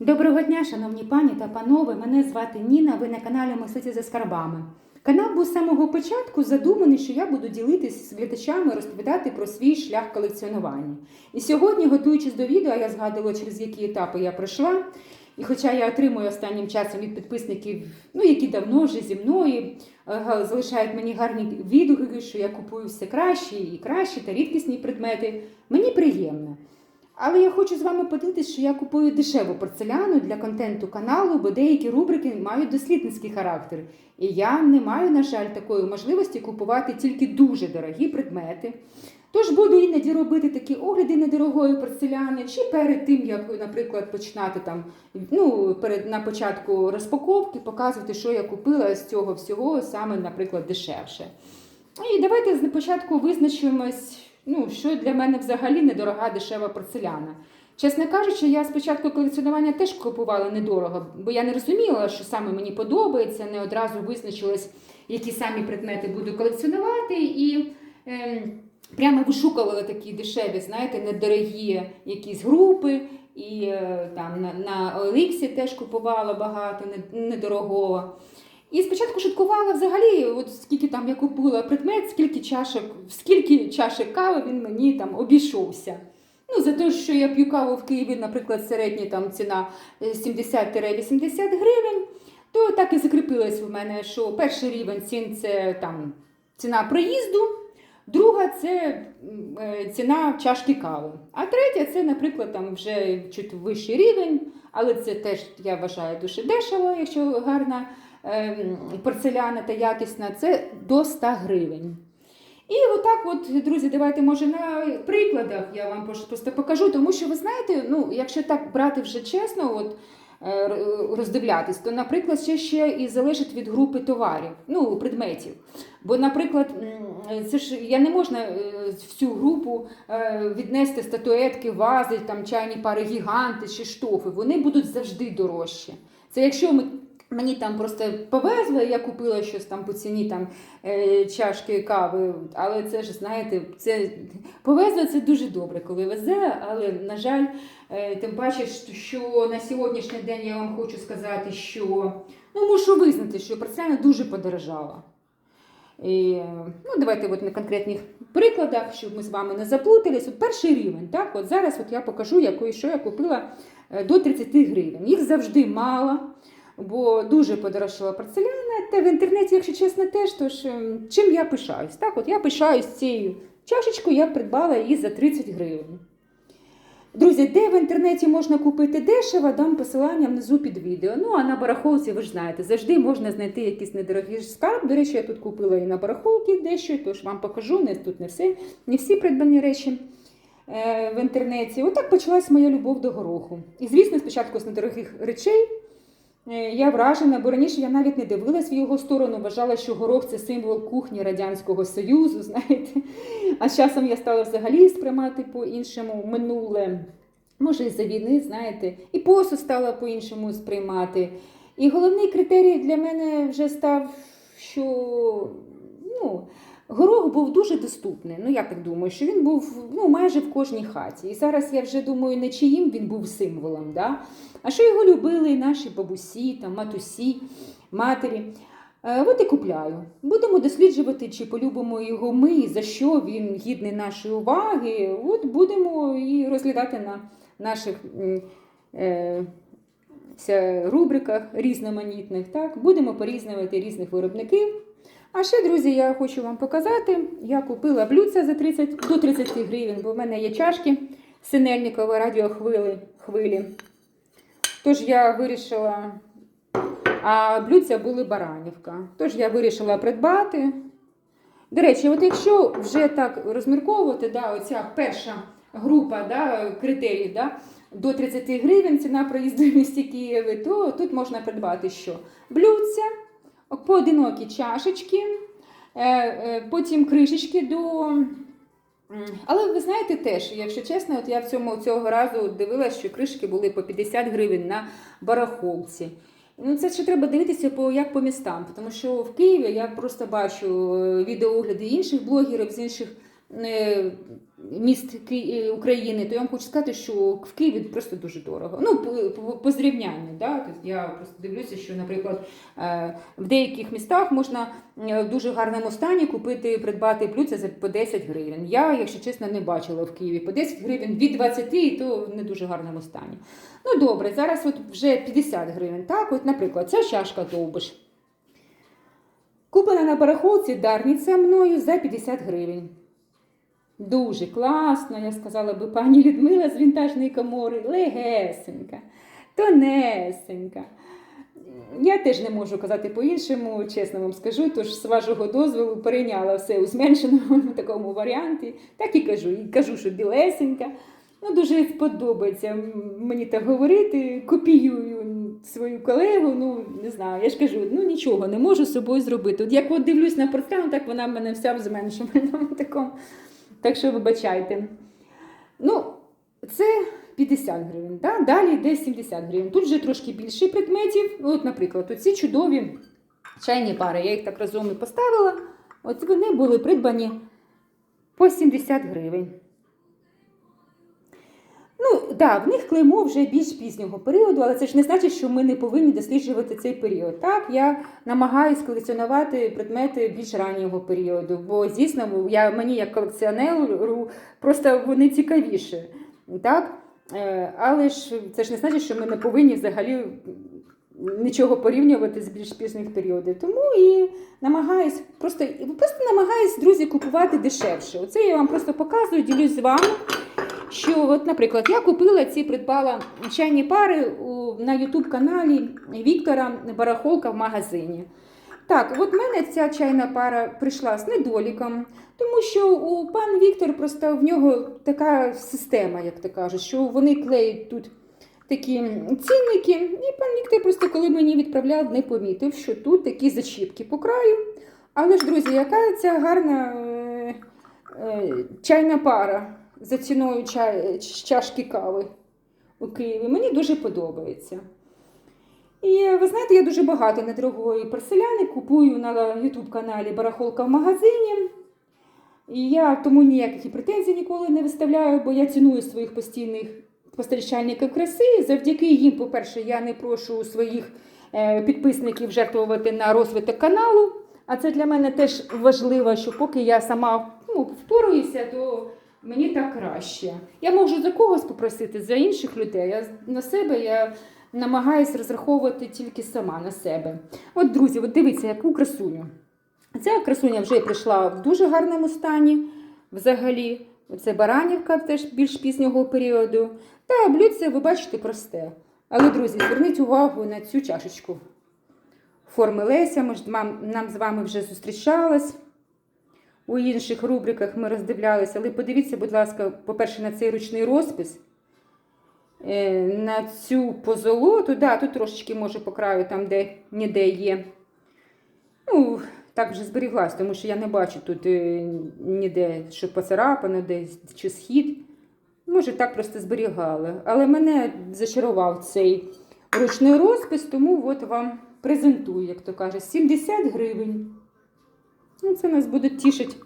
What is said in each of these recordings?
Доброго дня, шановні пані та панове. Мене звати Ніна. Ви на каналі Мислиці за скарбами. Канал був з самого початку задуманий, що я буду ділитися з глядачами, розповідати про свій шлях колекціонування. І сьогодні, готуючись до відео, я згадувала, через які етапи я пройшла. І хоча я отримую останнім часом від підписників, ну які давно вже зі мною е, залишають мені гарні відгуки, що я купую все кращі і кращі та рідкісні предмети, мені приємно. Але я хочу з вами поділитися, що я купую дешеву порцеляну для контенту каналу, бо деякі рубрики мають дослідницький характер. І я не маю, на жаль, такої можливості купувати тільки дуже дорогі предмети. Тож буду іноді робити такі огляди недорогої порцеляни, чи перед тим, як, наприклад, починати там, ну, перед, на початку розпаковки, показувати, що я купила з цього всього, саме, наприклад, дешевше. І давайте спочатку визначимось, ну, що для мене взагалі недорога дешева порцеляна. Чесно кажучи, я спочатку колекціонування теж купувала недорого, бо я не розуміла, що саме мені подобається, не одразу визначилась, які самі предмети буду колекціонувати. І ем, прямо вишукувала такі дешеві, знаєте, недорогі якісь групи. І е, там на, на Оліксі теж купувала багато не- недорогого. І спочатку шуткувала взагалі, от скільки там я купила предмет, скільки чашок, скільки чашек кави він мені там обійшовся. Ну, за те, що я п'ю каву в Києві, наприклад, середня там ціна е, 70-80 гривень, то так і закріпилось в мене, що перший рівень цін це там ціна проїзду, друга це е, ціна чашки кави. А третя це, наприклад, там вже чуть вищий рівень, але це теж я вважаю дуже дешево, якщо гарна порцеляна та якісна, це до 100 гривень. І отак, от, друзі, давайте, може, на прикладах я вам просто покажу, тому що ви знаєте, ну, якщо так брати вже чесно, от, е, роздивлятись, то, наприклад, ще, ще і залежить від групи товарів, ну, предметів. Бо, наприклад, це ж я не можна е, в цю групу е, віднести статуетки, вази, там, чайні пари гіганти чи штофи. Вони будуть завжди дорожчі. Це якщо ми Мені там просто повезло, я купила щось там по ціні там е, чашки кави, але це ж знаєте, це повезло це дуже добре, коли везе. Але на жаль, е, тим паче, що на сьогоднішній день я вам хочу сказати, що ну мушу визнати, що порцеляна дуже подорожала. І, ну, давайте от на конкретних прикладах, щоб ми з вами не заплутались. От перший рівень, так, от зараз от я покажу, якої, що я купила е, до 30 гривень. Їх завжди мало бо дуже подорожчала порцеляна. Та в інтернеті, якщо чесно, теж тож ем, чим я пишаюсь. Так, от я пишаюсь цією чашечкою, я придбала її за 30 гривень. Друзі, де в інтернеті можна купити дешево, дам посилання внизу під відео. Ну а на барахолці, ви ж знаєте, завжди можна знайти якийсь недорогий скарб. До речі, я тут купила і на барахолці дещо, тож вам покажу, не тут не все, не всі придбані речі е, в інтернеті. Отак почалась моя любов до гороху. І звісно, спочатку з недорогих речей. Е, Я вражена, бо раніше я навіть не дивилась в його сторону, вважала, що горох це символ кухні Радянського Союзу, знаєте. А з часом я стала взагалі сприймати по-іншому минуле. Може, із-за війни, знаєте, і посуд стала по-іншому сприймати. І головний критерій для мене вже став, що ну, горох був дуже доступний. Ну, я так думаю, що він був ну, майже в кожній хаті. І зараз я вже думаю, не чиїм він був символом. Да? А що його любили наші бабусі, там, матусі, матері. Е, От і купляю. Будемо досліджувати, чи полюбимо його ми, за що він гідний нашої уваги. От будемо і розглядати на наших е, рубриках різноманітних. Так? Будемо порізнювати різних виробників. А ще, друзі, я хочу вам показати. Я купила блюдця за 30, до 30 гривень, бо в мене є чашки синельникові радіохвилі. Хвилі. Тож я вирішила, а блюдця були баранівка. Тож я вирішила придбати. До речі, от якщо вже так розмірковувати, да, оця перша група да, критеріїв да, до 30 гривень ціна проїзду в місті Києві, то тут можна придбати що? Блюдця, поодинокі чашечки, е, е, потім кришечки до. Але ви знаєте теж, якщо чесно, от я в цьому цього разу дивилася, що кришки були по 50 гривень на барахолці. Ну, це ще треба дивитися по як по містам, тому що в Києві я просто бачу е, відеоогляди інших блогерів з інших міст е, України, то я вам хочу сказати, що в Києві просто дуже дорого. Ну, по, зрівнянню. Да? Тобто я просто дивлюся, що, наприклад, е, в деяких містах можна е, в дуже гарному стані купити, придбати блюдце по 10 гривень. Я, якщо чесно, не бачила в Києві по 10 гривень від 20 і то в не дуже гарному стані. Ну добре, зараз от вже 50 гривень. Так, от, наприклад, ця чашка довбиш. Куплена на барахолці Дарниця мною за 50 гривень. Дуже класно, я сказала би пані Людмила з вінтажної комори, легесенька, тонесенька. Я теж не можу казати по-іншому, чесно вам скажу, тож з вашого дозволу перейняла все у зменшеному такому варіанті. Так і кажу. І кажу, що білесенька. Ну, дуже сподобається мені так говорити. Копіюю свою колегу. Ну, не знаю, я ж кажу, ну нічого не можу з собою зробити. От як от дивлюсь на портрет, так вона в мене вся в зменшеному такому. Так що вибачайте. Ну, це 50 гривень. Да? Далі йде 70 гривень. Тут вже трошки більше предметів. От, наприклад, оці чудові чайні пари. Я їх так разом і поставила. От вони були придбані по 70 гривень. Ну, так, в них клеймо вже більш пізнього періоду, але це ж не значить, що ми не повинні досліджувати цей період. Так, я намагаюсь колекціонувати предмети більш раннього періоду, бо дійсно я, мені як колекціонеру просто вони цікавіші. Так? Е, Але ж це ж не значить, що ми не повинні взагалі нічого порівнювати з більш пізніх періодів. Тому і намагаюсь просто, просто намагаюсь, друзі, купувати дешевше. Оце я вам просто показую, ділюсь з вами. Що, от, наприклад, я купила ці придбала чайні пари у, на YouTube каналі Віктора Барахолка в магазині. Так, от мене ця чайна пара прийшла з недоліком, тому що у пан Віктор просто в нього така система, як то кажуть, що вони клеють тут такі цінники. І пан Віктор просто, коли мені відправляв, не помітив, що тут такі зачіпки по краю. Але ж, друзі, яка ця гарна е, е, чайна пара за ціною чай, чашки кави у Києві. Мені дуже подобається. І ви знаєте, я дуже багато недорогої порцеляни купую на YouTube каналі Барахолка в магазині. І я тому ніяких претензій ніколи не виставляю, бо я ціную своїх постійних спостерігальників краси. Завдяки їм, по-перше, я не прошу своїх е, підписників жертвувати на розвиток каналу. А це для мене теж важливо, що поки я сама ну, впораюся, то мені так краще. Я можу за когось попросити, за інших людей. Я на себе я намагаюся розраховувати тільки сама на себе. От, друзі, от дивіться, яку красуню. Ця красуня вже прийшла в дуже гарному стані взагалі. Це баранівка теж більш пізнього періоду. Та блюдце, ви бачите, просте. Але, друзі, зверніть увагу на цю чашечку. Форми Леся, ми ж нам з вами вже зустрічалась. У інших рубриках ми роздивлялися, але подивіться, будь ласка, по-перше, на цей ручний розпис. Е, На цю позолоту, да, тут трошечки може по краю, там, де ніде є. Ну, так вже зберіглась, тому що я не бачу тут е, ніде, що поцарапано, десь чи схід. Може, так просто зберігали. Але мене зачарував цей ручний розпис, тому от вам презентую, як то каже, 70 гривень. Ну, це нас буде тішити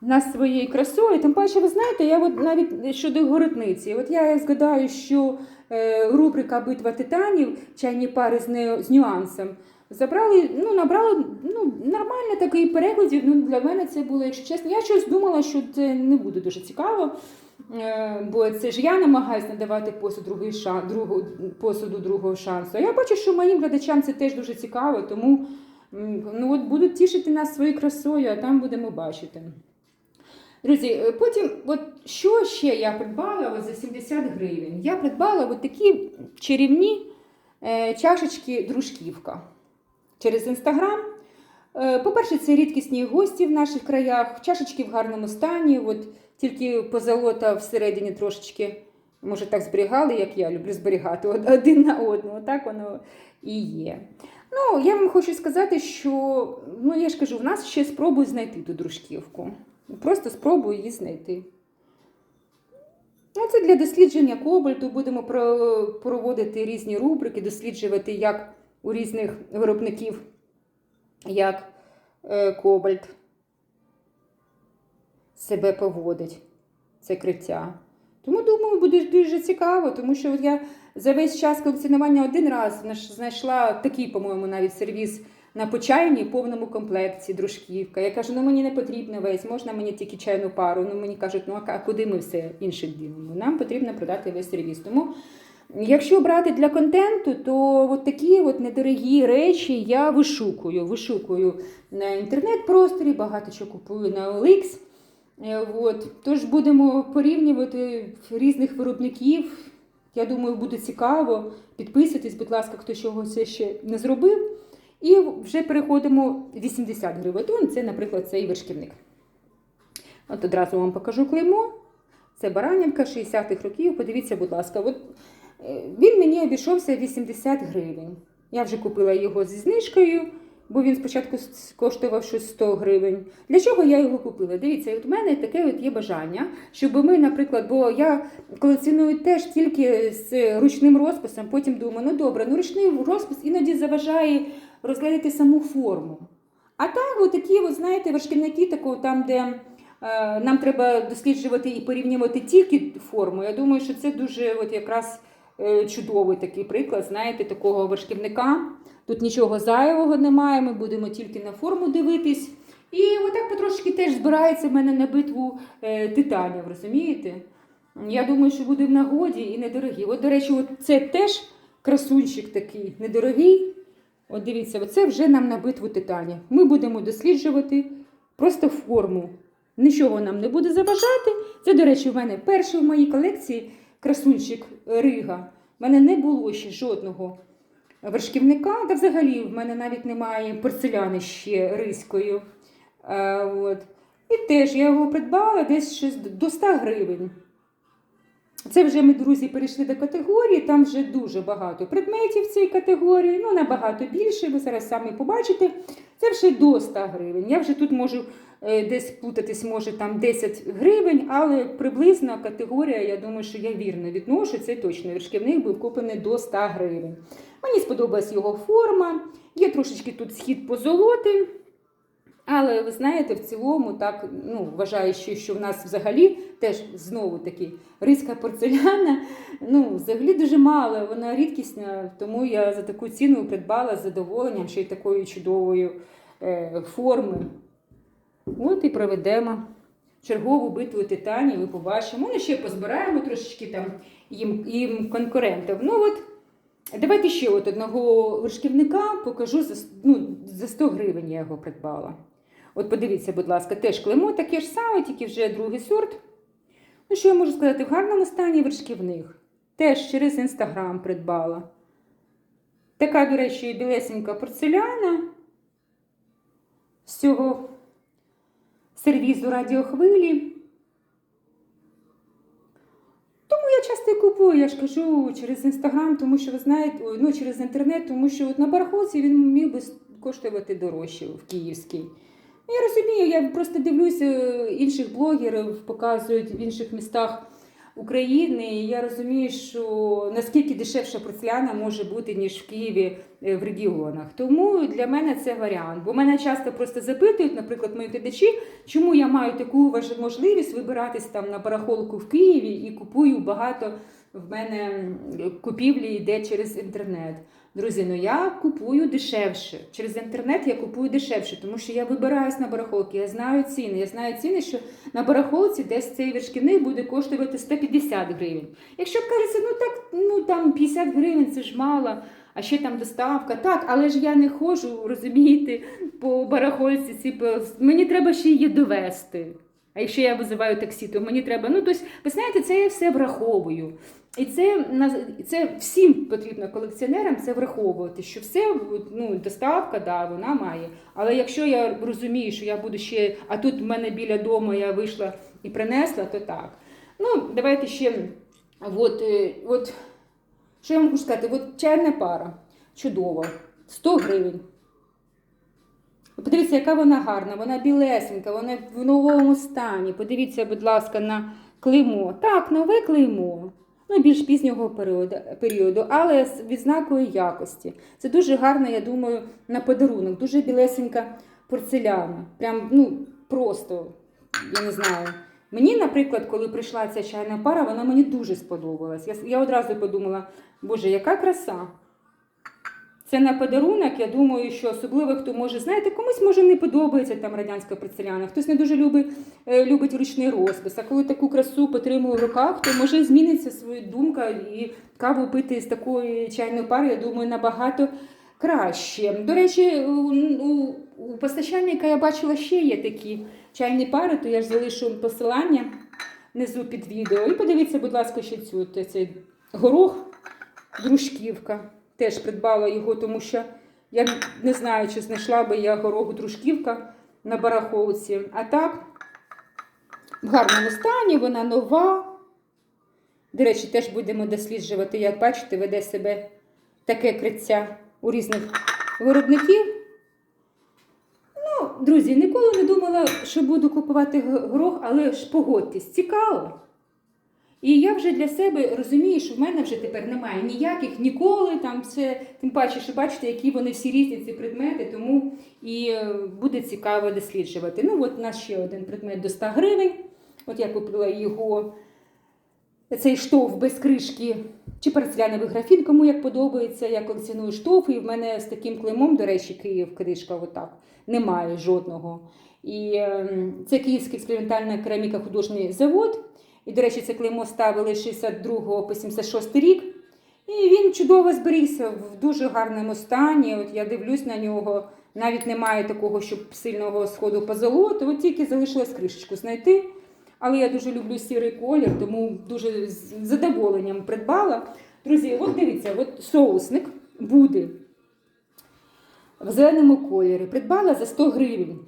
нас своєю красою. Тим паче, ви знаєте, я от навіть щодо городниці, от я згадаю, що е, рубрика Битва титанів, чайні пари з, не, з нюансом, забрали, ну, набрали ну, нормально такий перекладів. Ну, для мене це було, якщо чесно. Я щось думала, що це не буде дуже цікаво. Е, Бо це ж я намагаюся надавати посуд другий шан, другу, посуду другого шансу. А я бачу, що моїм глядачам це теж дуже цікаво, тому ну, от будуть тішити нас своєю красою, а там будемо бачити. Друзі, е, потім, от що ще я придбала от за 70 гривень? Я придбала от такі чарівні е, чашечки дружківка через інстаграм. Е, По-перше, це рідкісні гості в наших краях, чашечки в гарному стані, от тільки позолота всередині трошечки, може, так зберігали, як я люблю зберігати од- один на одного. Так воно і є. Ну, я вам хочу сказати, що ну я ж кажу, в нас ще спробують знайти ту дружківку. Просто спробую її знайти. Ну, це для дослідження кобальту. Будемо проводити різні рубрики, досліджувати, як у різних виробників, як е, кобальт себе поводить це криття. Тому думаю, буде дуже цікаво, тому що я за весь час колекціонування один раз знайшла такий, по-моєму, навіть сервіс на почайні повному комплекті, дружківка. Я кажу, ну мені не потрібно весь, можна мені тільки чайну пару. Ну мені кажуть, ну а куди ми все інше ділимо? Нам потрібно продати весь сервіс. Тому Якщо брати для контенту, то от такі от недорогі речі я вишукую. Вишукую на інтернет-просторі, багато чого купую на OLX. Е, От. Тож будемо порівнювати різних виробників. Я думаю, буде цікаво. Підписуйтесь, будь ласка, хто чого це ще не зробив. І вже переходимо 80 гривень. Це, наприклад, цей вершківник. От одразу вам покажу клеймо. Це Баранівка 60-х років. Подивіться, будь ласка, от Е, Він мені обійшовся 80 гривень. Я вже купила його зі знижкою, бо він спочатку коштував щось 100 гривень. Для чого я його купила? Дивіться, от у мене таке от є бажання, щоб ми, наприклад, бо я колекціоную теж тільки з ручним розписом, потім думаю, ну добре, ну ручний розпис іноді заважає розглядати саму форму. А так, от такі, от, знаєте, вершківники, там, де е, нам треба досліджувати і порівнювати тільки форму. Я думаю, що це дуже от якраз е, чудовий такий приклад, знаєте, такого вершківника. Тут нічого зайвого немає, ми будемо тільки на форму дивитись. І отак потрошки теж збирається в мене на битву е, титанів, розумієте? Я думаю, що буде в нагоді і недорогі. От, до речі, от це теж красунчик такий недорогий. От дивіться, оце вже нам на битву титанів. Ми будемо досліджувати просто форму. Нічого нам не буде заважати. Це, до речі, в мене перший в моїй колекції красунчик Рига. У мене не було ще жодного вершківника, та взагалі в мене навіть немає порцеляни ще ризькою. Е, от. І теж я його придбала десь до 100 гривень. Це вже ми, друзі, перейшли до категорії, там вже дуже багато предметів в цій категорії, ну набагато більше, ви зараз самі побачите. Це вже до 100 гривень. Я вже тут можу е, десь плутатись, може там 10 гривень, але приблизно категорія, я думаю, що я вірно відношу, це точно вершківник був куплений до 100 гривень. Мені сподобалась його форма, є трошечки тут схід позолоти. Але ви знаєте, в цілому так ну, вважаю, що, що в нас взагалі теж знову таки ризька порцеляна. Ну, взагалі дуже мало, вона рідкісна, тому я за таку ціну придбала з задоволенням, ще й такої чудової е, форми. От і проведемо чергову битву титанів, і побачимо. Ну, ще позбираємо трошечки там їм, їм конкурентів. Ну от Давайте ще от одного вершківника покажу за, ну, за 100 гривень я його придбала. От подивіться, будь ласка, теж клеймо таке ж саме, тільки вже другий сорт. Ну, що я можу сказати, в гарному стані вершківник. Теж через інстаграм придбала. Така, до речі, білесенька порцеляна з цього сервізу радіохвилі. Тому я часто купую, я ж кажу, через інстаграм, тому що ви знаєте, ну через інтернет, тому що от на барахолці він міг би коштувати дорожче в київській. Ну, Я розумію, я просто дивлюся інших блогерів, показують в інших містах України. І я розумію, що наскільки дешевша порцеляна може бути, ніж в Києві е, в регіонах. Тому для мене це варіант. Бо мене часто просто запитують, наприклад, мої глядачі, чому я маю таку можливість вибиратись там на барахолку в Києві і купую багато. В мене купівлі йде через інтернет. Друзі, ну я купую дешевше. Через інтернет я купую дешевше, тому що я вибираюсь на барахолки, я знаю ціни. Я знаю ціни, що на барахолці десь цей вершківник буде коштувати 150 гривень. Якщо кажеться, ну так, ну там 50 гривень це ж мало, а ще там доставка. Так, але ж я не ходжу, розумієте, по барахольці. Ці, мені треба ще її довести. А якщо я визиваю таксі, то мені треба. Ну, тобто, ви знаєте, це я все враховую. І це, це всім потрібно колекціонерам це враховувати, що все ну, доставка, да, вона має. Але якщо я розумію, що я буду ще, а тут в мене біля дому я вийшла і принесла, то так. Ну, давайте ще. От, е, от, що я можу сказати? От чайна пара. Чудова. 100 гривень. Подивіться, яка вона гарна, вона білесенька, вона в новому стані. Подивіться, будь ласка, на клеймо. Так, нове клеймо. Ну, більш пізнього періоду, але з відзнакою якості. Це дуже гарно, я думаю, на подарунок. Дуже білесенька порцеляна. Прям, ну, просто я не знаю. Мені, наприклад, коли прийшла ця чайна пара, вона мені дуже сподобалась. Я, я одразу подумала, боже, яка краса. Це на подарунок, я думаю, що особливо хто може, знаєте, комусь може не подобається там радянська порцеляна, хтось не дуже любить, е, любить ручний розпис. А коли таку красу потримую в руках, то може зміниться своя думка і каву пити з такої чайної пари, я думаю, набагато краще. До речі, у, у постачальника я бачила ще є такі чайні пари, то я ж залишу посилання внизу під відео. І подивіться, будь ласка, ще цю цей горох дружківка. Теж придбала його, тому що я не знаю, чи знайшла би я гороху дружківка на барахолці. А так, в гарному стані, вона нова. До речі, теж будемо досліджувати, як бачите, веде себе таке криття у різних виробників. Ну, друзі, ніколи не думала, що буду купувати горох, але ж погодьтесь, цікаво. І я вже для себе розумію, що в мене вже тепер немає ніяких ніколи. Там все, тим паче, що бачите, які вони всі різні ці предмети, тому і е, буде цікаво досліджувати. Ну, от у нас ще один предмет до 100 гривень. От я купила його, цей штовх без кришки чи порцеляновий графін, кому як подобається. Я колекціоную штовх, і в мене з таким клеймом, до речі, Київ кришка, отак, немає жодного. І е, це Київський експериментальна кераміка художній завод. І, до речі, це клеймо ставили з 62 по 76 рік. І він чудово зберігся в дуже гарному стані. От я дивлюсь на нього. Навіть немає такого, щоб сильного сходу по золоту. От тільки залишилось кришечку знайти. Але я дуже люблю сірий колір, тому дуже з задоволенням придбала. Друзі, от дивіться, от соусник буде в зеленому кольорі. Придбала за 100 гривень.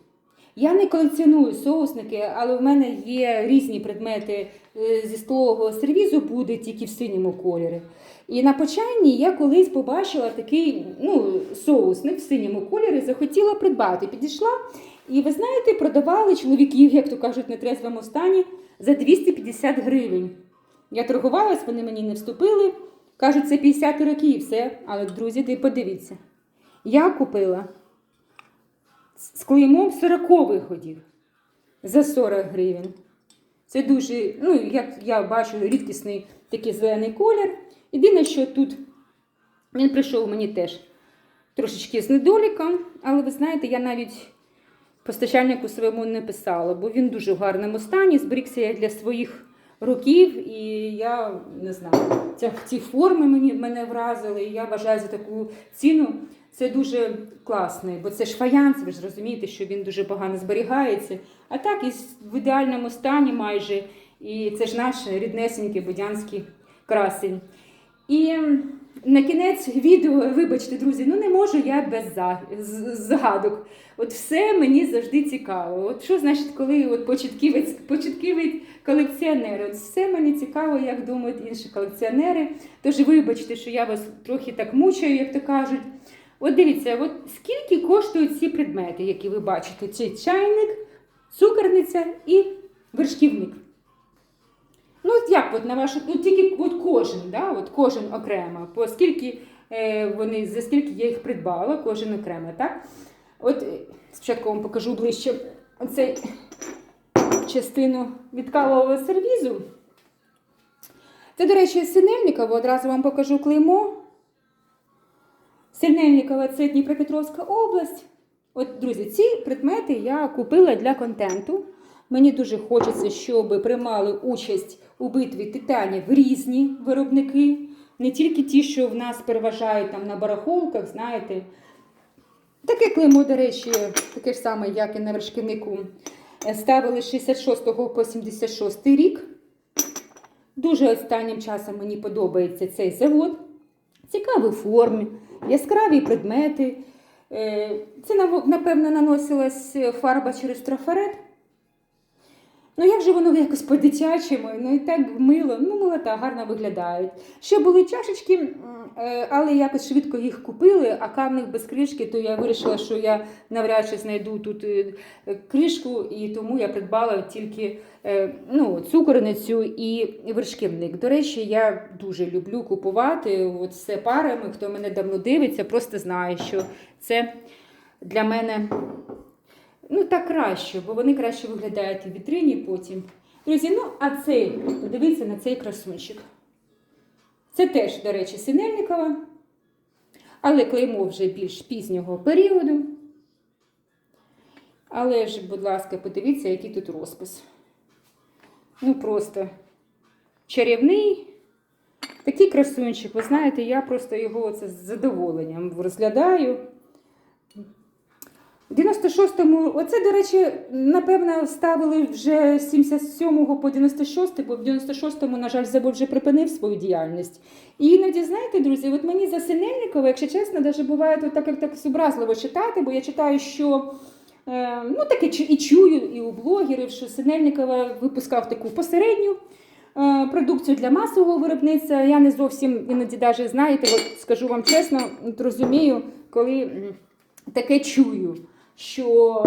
Я не колекціоную соусники, але в мене є різні предмети е, зі столового сервізу, буде тільки в синьому кольорі. І на почайні я колись побачила такий ну, соусник в синьому кольорі, захотіла придбати. Підійшла, і ви знаєте, продавали чоловіків, як то кажуть, на трезвому стані за 250 гривень. Я торгувалась, вони мені не вступили. Кажуть, це 50 років все. Але, друзі, ти подивіться. Я купила з клеймом 40 годів за 40 гривень. Це дуже, ну, як я бачу, рідкісний такий зелений колір. Єдине, що тут він прийшов мені теж трошечки з недоліком, але ви знаєте, я навіть постачальнику своєму не писала, бо він дуже в гарному стані, зберігся я для своїх років, і я не знаю, ця, ці форми мені, мене вразили, і я вважаю за таку ціну. Це дуже класний, бо це ж фаянс, ви ж розумієте, що він дуже погано зберігається. А так і в ідеальному стані майже. І це ж наш ріднесенький будянський красень. І на кінець відео, вибачте, друзі, ну не можу я без за- з- загадок. От все мені завжди цікаво. От що значить, коли от початківець, початківець колекціонер? От все мені цікаво, як думають інші колекціонери. Тож вибачте, що я вас трохи так мучаю, як то кажуть. От дивіться, от скільки коштують ці предмети, які ви бачите? Це чайник, цукерниця і вершківник. Ну, як от на вашу, ну тільки от кожен, да, от кожен окремо, по е, вони, за скільки я їх придбала, кожен окремо, так? От е, спочатку вам покажу ближче оцей частину від кавового сервізу. Це, до речі, Синельниково, одразу вам покажу клеймо. Синельниково це Дніпропетровська область. От, друзі, ці предмети я купила для контенту. Мені дуже хочеться, щоб приймали участь у битві титанів різні виробники, не тільки ті, що в нас переважають там на барахолках, знаєте. Таке клеймо, до речі, таке ж саме, як і на вершківнику. Е, Ставили з 66 по 76 рік. Дуже останнім часом мені подобається цей завод. Цікаві форми, яскраві предмети. Е, Це, напевно, наносилась фарба через трафарет. Ну, як же воно якось по-дитячому, ну і так мило, ну милота, гарно виглядають. Ще були чашечки, е, але якось швидко їх купили, а кавних без кришки, то я вирішила, що я навряд чи знайду тут е, кришку, і тому я придбала тільки е, ну, цукорницю і вершківник. До речі, я дуже люблю купувати от все парами. Хто мене давно дивиться, просто знає, що це для мене ну так краще, бо вони краще виглядають у вітрині потім. Друзі, ну а цей, подивіться на цей красунчик. Це теж, до речі, Синельникова, але клеймо вже більш пізнього періоду. Але ж, будь ласка, подивіться, який тут розпис. Ну, просто чарівний. Такий красунчик, ви знаєте, я просто його це з задоволенням розглядаю. В 96-му, оце, до речі, напевно, ставили вже з 77 по 96, бо в 96-му, на жаль, забув вже припинив свою діяльність. І іноді, знаєте, друзі, от мені за Синельникова, якщо чесно, навіть буває тут так, як так зобразливо читати, бо я читаю, що е, ну, таке і чую і у блогерів, що Синельникова випускав таку посередню е, продукцію для масового виробництва. Я не зовсім іноді навіть знаєте, от скажу вам чесно, розумію, коли таке чую, що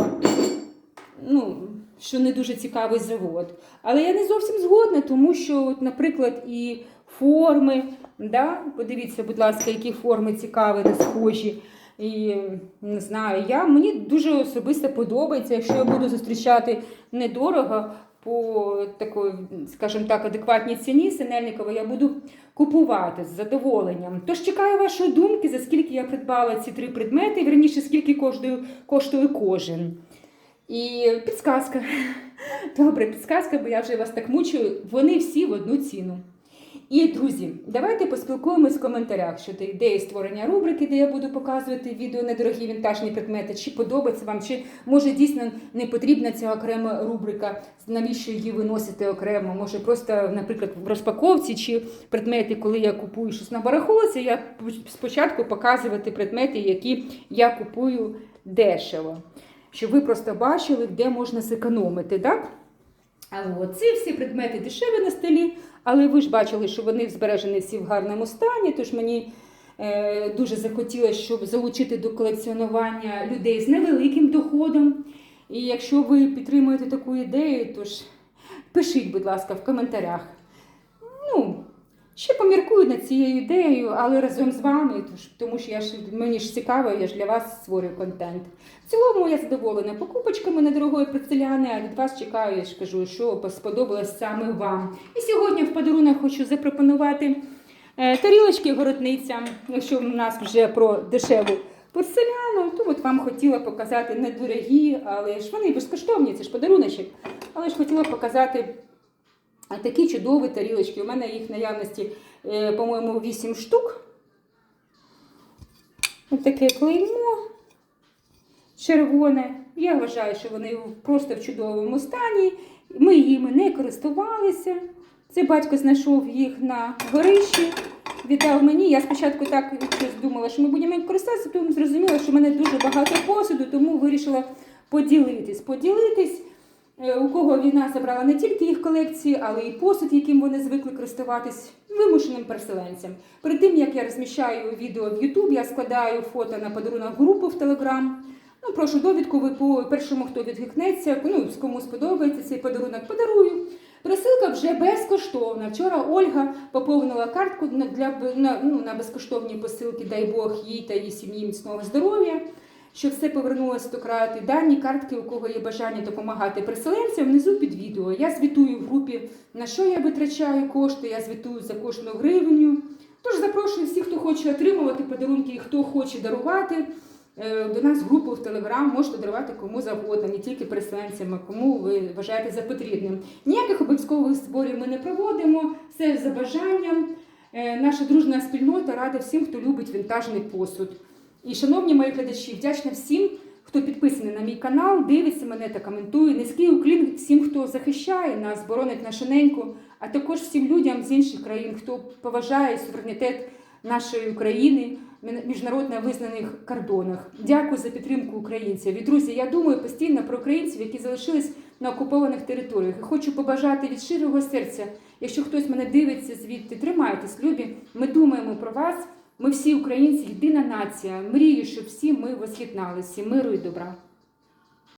ну, що не дуже цікавий завод. Але я не зовсім згодна, тому що, от, наприклад, і форми, да? подивіться, будь ласка, які форми цікаві, не схожі. І не знаю, я, мені дуже особисто подобається, якщо я буду зустрічати недорого по такої, скажімо так, адекватній ціні Синельникова, я буду купувати з задоволенням. Тож чекаю вашої думки, за скільки я придбала ці три предмети, верніше, скільки коштує, коштує кожен. І підсказка. Добре, підсказка, бо я вже вас так мучую. Вони всі в одну ціну. І, друзі, давайте поспілкуємось в коментарях щодо ідеї створення рубрики, де я буду показувати відео недорогі вінтажні предмети. Чи подобається вам, чи може дійсно не потрібна ця окрема рубрика, навіщо її виносити окремо? Може, просто, наприклад, в розпаковці чи предмети, коли я купую щось на барахолці, я спочатку показувати предмети, які я купую дешево. Щоб ви просто бачили, де можна зекономити, так? А ці всі предмети дешеві на столі, але ви ж бачили, що вони збережені всі в гарному стані, тож мені е, дуже захотілося, щоб залучити до колекціонування людей з невеликим доходом. І якщо ви підтримуєте таку ідею, то ж пишіть, будь ласка, в коментарях. Ну, ще поміркую над цією ідеєю, але разом з вами, тому що я ж, мені ж цікаво, я ж для вас створюю контент. В цілому я задоволена покупочками недорогої порцеляни, а від вас чекаю, я ж кажу, що сподобалось саме вам. І сьогодні в подарунок хочу запропонувати е, тарілочки городниця, якщо в нас вже про дешеву порцеляну, то от вам хотіла показати недорогі, але ж вони безкоштовні, це ж подаруночок. Але ж хотіла показати такі чудові тарілочки. У мене їх наявності, е, по-моєму, 8 штук. Ось таке клеймо червоне. Я вважаю, що вони просто в чудовому стані. Ми їми не користувалися. Це батько знайшов їх на горищі, віддав мені. Я спочатку так щось думала, що ми будемо їм користуватися, потім зрозуміла, що в мене дуже багато посуду, тому вирішила поділитись. Поділитись. Е, У кого війна забрала не тільки їх колекції, але й посуд, яким вони звикли користуватись вимушеним переселенцям. Перед тим як я розміщаю відео в YouTube, я складаю фото на подарунок групу в Telegram. Ну, прошу довідку, ви по першому, хто відгукнеться, ну, кому сподобається цей подарунок, подарую. Присилка вже безкоштовна. Вчора Ольга поповнила картку для на, ну, на безкоштовні посилки, дай Бог їй та її сім'ї міцного здоров'я. Щоб все повернулося до крати. Дані картки, у кого є бажання допомагати переселенцям, внизу під відео. Я звітую в групі, на що я витрачаю кошти, я звітую за кожну гривню. Тож запрошую всіх, хто хоче отримувати подарунки і хто хоче дарувати. е, До нас групу в Телеграм можете дарувати кому завгодно, не тільки переселенцям, а кому ви вважаєте за потрібним. Ніяких обов'язкових зборів ми не проводимо, все за бажанням. Е, Наша дружна спільнота рада всім, хто любить вінтажний посуд. І, шановні мої глядачі, вдячна всім, хто підписаний на мій канал, дивиться мене та коментує. Низький уклін всім, хто захищає нас, боронить нашу неньку, а також всім людям з інших країн, хто поважає суверенітет нашої України міжнародно визнаних кордонах. Дякую за підтримку українців. І друзі, я думаю постійно про українців, які залишились на окупованих територіях. І хочу побажати від щирого серця, якщо хтось мене дивиться звідти, тримайтесь, любі. Ми думаємо про вас. Ми всі українці, єдина нація. Мрію, щоб всі ми воз'єдналися. Миру і добра.